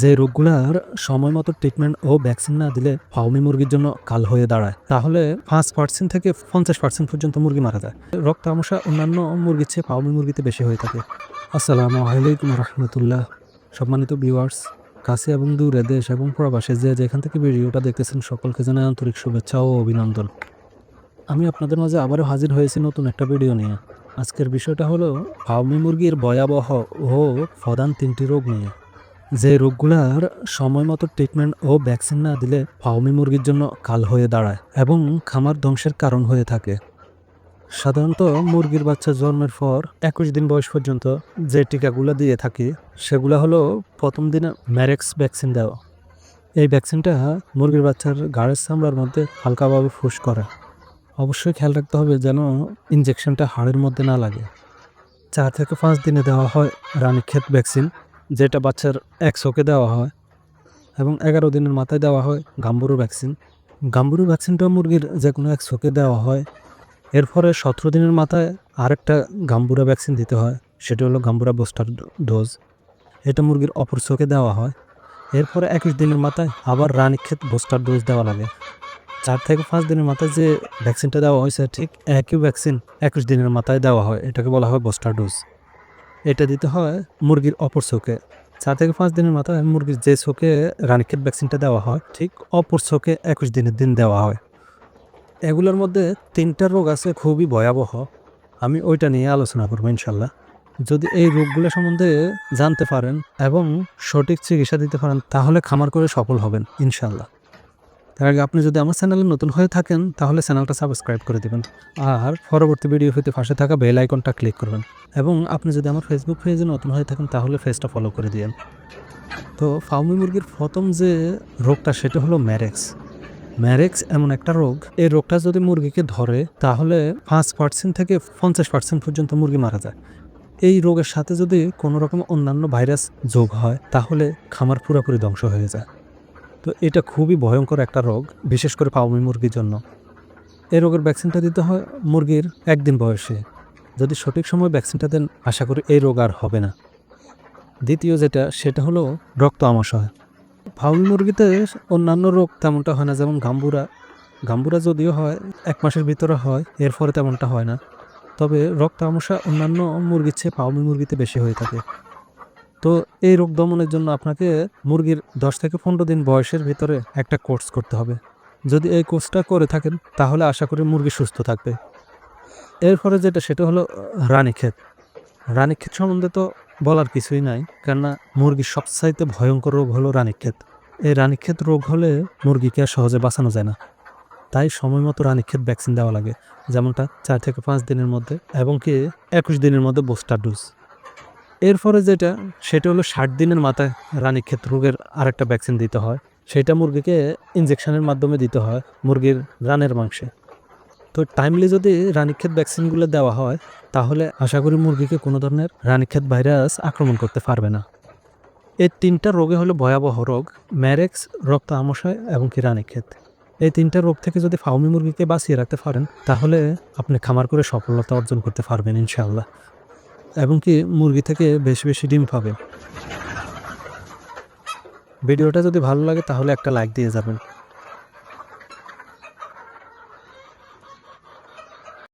যে রোগগুলার সময় মতো ট্রিটমেন্ট ও ভ্যাকসিন না দিলে ফাউমি মুরগির জন্য কাল হয়ে দাঁড়ায়। তাহলে পাঁচ পার্সেন্ট থেকে পঞ্চাশ পার্সেন্ট পর্যন্ত মুরগি মারা যায়। রক্ত আমসা অন্যান্য মুরগির চেয়ে ফাউমি মুরগিতে বেশি হয়ে থাকে। আসসালামু আলাইকুম রহমতুল্লাহ। সম্মানিত ভিউয়ার্স কাছে এবং দূরে দেশ এবং প্রবাসে যে যেখান থেকে ভিডিওটা দেখতেছেন, সকলকে জানাই আন্তরিক শুভেচ্ছা ও অভিনন্দন। আমি আপনাদের মাঝে আবারও হাজির হয়েছি নতুন একটা ভিডিও নিয়ে। আজকের বিষয়টা হলো ফাউমি মুরগির ভয়াবহ ও প্রধান তিনটি রোগ নিয়ে। যে রোগগুলার সময় মতো ট্রিটমেন্ট ও ভ্যাকসিন না দিলে ফাউমি মুরগির জন্য কাল হয়ে দাঁড়ায় এবং খামার ধ্বংসের কারণ হয়ে থাকে। সাধারণত মুরগির বাচ্চা জন্মের পর একুশ দিন বয়স পর্যন্ত যে টিকাগুলো দিয়ে থাকি, সেগুলো হলো প্রথম দিনে ম্যারেক্স ভ্যাকসিন দেওয়া। এই ভ্যাকসিনটা মুরগির বাচ্চার গাড়ের চামড়ার মধ্যে হালকাভাবে ফুস করে। অবশ্যই খেয়াল রাখতে হবে যেন ইনজেকশনটা হাড়ের মধ্যে না লাগে। চার থেকে পাঁচ দিনে দেওয়া হয় রানীক্ষেত ভ্যাকসিন যেটা বাচ্চার এক শোকে দেওয়া হয় এবং এগারো দিনের মাথায় দেওয়া হয় গাম্বুরু ভ্যাকসিন। গাম্বুরু ভ্যাকসিনটা মুরগির যে কোনো এক শোকে দেওয়া হয়। এরপরে সতেরো দিনের মাথায় আরেকটা গাম্বুরা ভ্যাকসিন দিতে হয়, সেটা হলো গাম্বুরা বুস্টার ডোজ। এটা মুরগির অপর চোখে দেওয়া হয়। এরপরে একুশ দিনের মাথায় আবার রানীক্ষেত বুস্টার ডোজ দেওয়া লাগে। চার থেকে পাঁচ দিনের মাথায় যে ভ্যাকসিনটা দেওয়া হয়েছে ঠিক একই ভ্যাকসিন একুশ দিনের মাথায় দেওয়া হয়। এটাকে বলা হয় বুস্টার ডোজ। এটা দিতে হয় মুরগির অপর চোখে চার থেকে পাঁচ দিনের মাথায় মুরগির যে চোখে রানীক্ষেত ভ্যাকসিনটা দেওয়া হয়, ঠিক অপর চোখে একুশ দিনের দিন দেওয়া হয়। এগুলোর মধ্যে তিনটা রোগ আছে খুবই ভয়াবহ। আমি ওইটা নিয়ে আলোচনা করব ইনশাল্লাহ। যদি এই রোগগুলো সম্বন্ধে জানতে পারেন এবং সঠিক চিকিৎসা দিতে পারেন, তাহলে খামার করে সফল হবেন ইনশাল্লাহ। তার আগে আপনি যদি আমার চ্যানেলে নতুন হয়ে থাকেন, তাহলে চ্যানেলটা সাবস্ক্রাইব করে দেবেন। আর পরবর্তী ভিডিও হইতে পাশে থাকা বেল আইকনটা ক্লিক করবেন। এবং আপনি যদি আমার ফেসবুক পেজে নতুন হয়ে থাকেন, তাহলে পেজটা ফলো করে দিন তো ফাউমি মুরগির প্রথম যে রোগটা, সেটা হলো ম্যারেক্স। ম্যারেক্স এমন একটা রোগ। এই রোগটা যদি মুরগিকে ধরে, তাহলে পাঁচ পার্সেন্ট থেকে পঞ্চাশ পার্সেন্ট পর্যন্ত মুরগি মারা যায়। এই রোগের সাথে যদি কোনো রকম অন্যান্য ভাইরাস যোগ হয়, তাহলে খামার পুরোপুরি ধ্বংস হয়ে যায়। তো এটা খুবই ভয়ঙ্কর একটা রোগ, বিশেষ করে পাউমি মুরগির জন্য। এই রোগের ভ্যাকসিনটা দিতে হয় মুরগির একদিন বয়সে। যদি সঠিক সময় ভ্যাকসিনটা দেন, আশা করি এই রোগ আর হবে না। দ্বিতীয় যেটা, সেটা হলো রক্ত আমাশয়। ফাউমি মুরগিতে অন্যান্য রোগ তেমনটা হয় না, যেমন গাম্বুরা। গাম্বুরা যদিও হয়, এক মাসের ভিতরে হয় এরপরে তেমনটা হয় না। তবে রক্ত আমসা অন্যান্য মুরগির চেয়ে ফাউমি মুরগিতে বেশি হয়ে থাকে। তো এই রোগ দমনের জন্য আপনাকে মুরগির দশ থেকে পনেরো দিন বয়সের ভিতরে একটা কোর্স করতে হবে। যদি এই কোর্সটা করে থাকেন, তাহলে আশা করি মুরগি সুস্থ থাকবে। এরপরে যেটা, সেটা হলো রানীক্ষেত রানীক্ষেত সম্বন্ধে তো বলার কিছুই নাই, কেননা মুরগির সবচাইতে ভয়ঙ্কর রোগ হলো রানীক্ষেত এই রানীক্ষেত রোগ হলে মুরগিকে আর সহজে বাঁচানো যায় না। তাই সময় মতো রানীক্ষেত ভ্যাকসিন দেওয়া লাগে, যেমনটা চার থেকে পাঁচ দিনের মধ্যে, এবং কি একুশ দিনের মধ্যে বুস্টার ডোজ। এরপরে যেটা, সেটা হলো ষাট দিনের মাথায় রানীক্ষেত রোগের আরেকটা ভ্যাকসিন দিতে হয়। সেটা মুরগিকে ইনজেকশনের মাধ্যমে দিতে হয়, মুরগির রানের মাংসে। তো টাইমলি যদি রানীক্ষেত ভ্যাকসিনগুলো দেওয়া হয়, তাহলে আশা করি মুরগিকে কোনো ধরনের রানীক্ষেত ভাইরাস আক্রমণ করতে পারবে না। এই তিনটা রোগে হলো ভয়াবহ রোগ, ম্যারেক্স রক্ত আমশয় এবং কি রানীক্ষেত। এই তিনটা রোগ থেকে যদি ফাউমি মুরগিকে বাঁচিয়ে রাখতে পারেন, তাহলে আপনি খামার করে সফলতা অর্জন করতে পারবেন ইনশাআল্লাহ। এবং কি মুরগি থেকে বেশি বেশি ডিম পাবেন ভিডিওটা যদি ভালো লাগে তাহলে একটা লাইক দিয়ে যাবেন।